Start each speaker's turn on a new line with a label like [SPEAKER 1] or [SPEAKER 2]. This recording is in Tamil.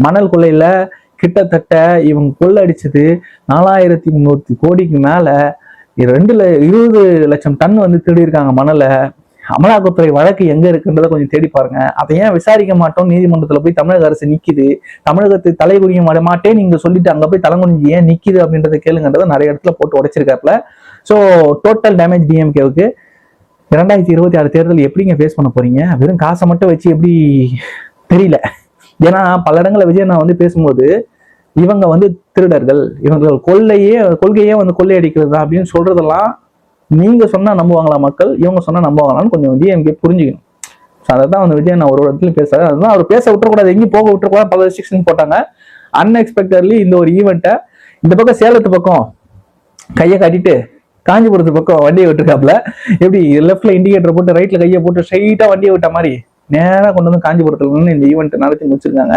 [SPEAKER 1] மணல் கொள்ளையில கிட்டத்தட்ட இவங்க கொள்ளடிச்சது நாலாயிரத்தி முந்நூறு கோடிக்கு மேல ரெண்டு ல- இருபது லட்சம் டன் வந்து திருடியிருக்காங்க மணலை. அமலாக்கத்துறை வழக்கு எங்க இருக்குன்றத கொஞ்சம் தேடி பாருங்க. அதை ஏன் விசாரிக்க மாட்டோம்? நீதிமன்றத்துல போய் தமிழக அரசு நிக்குது. தமிழகத்தை தலை குனிய நீங்க சொல்லிட்டு அங்க போய் தலைகுனிஞ்சு ஏன் நிக்குது அப்படின்றத கேளுங்கன்றத நிறைய இடத்துல போட்டு உடைச்சிருக்காப்ல ஸோ டோட்டல் டேமேஜ் டிஎம்கேவுக்கு இரண்டாயிரத்தி இருபத்தி ஆறு தேர்தல் எப்படிங்க ஃபேஸ் பண்ண போறீங்க? வெறும் காசை மட்டும் வச்சு எப்படி தெரியல. ஏன்னா பல இடங்களில் விஜய் நான் வந்து பேசும்போது இவங்க வந்து திருடர்கள். இவங்க கொள்ளையே கொள்கையே வந்து கொள்ளையடிக்கிறது தான் அப்படின்னு சொல்றதெல்லாம் நீங்க சொன்னா நம்புவாங்களா மக்கள்? இவங்க சொன்னா நம்புவாங்களான்னு கொஞ்சம் டிஎம்கே புரிஞ்சுக்கணும். ஸோ அதை தான் வந்து விஜய் நான் ஒரு இடத்துல பேசுறாரு. அதுதான் அவர் பேச விட்டுறக்கூடாது. எங்கேயும் போக விட்டுறக்கூடாது. பல ரெஸ்ட்ரிக்ஷன் போட்டாங்க. அன்எக்ஸ்பெக்டட்லி இந்த ஒரு ஈவெண்ட்டை இந்த பக்கம் சேலத்து பக்கம் கையை காட்டிட்டு காஞ்சிபுரத்து பக்கம் வண்டியை விட்டுருக்காப்ல எப்படி லெஃப்ட்ல இண்டிகேட்டர் போட்டு ரைட்ல கையை போட்டு ஸ்ட்ரைட்டா வண்டியை விட்ட மாதிரி நேரா கொண்டு வந்து காஞ்சிபுரத்தில் இந்த ஈவெண்ட் நடத்தி முடிச்சிருக்காங்க.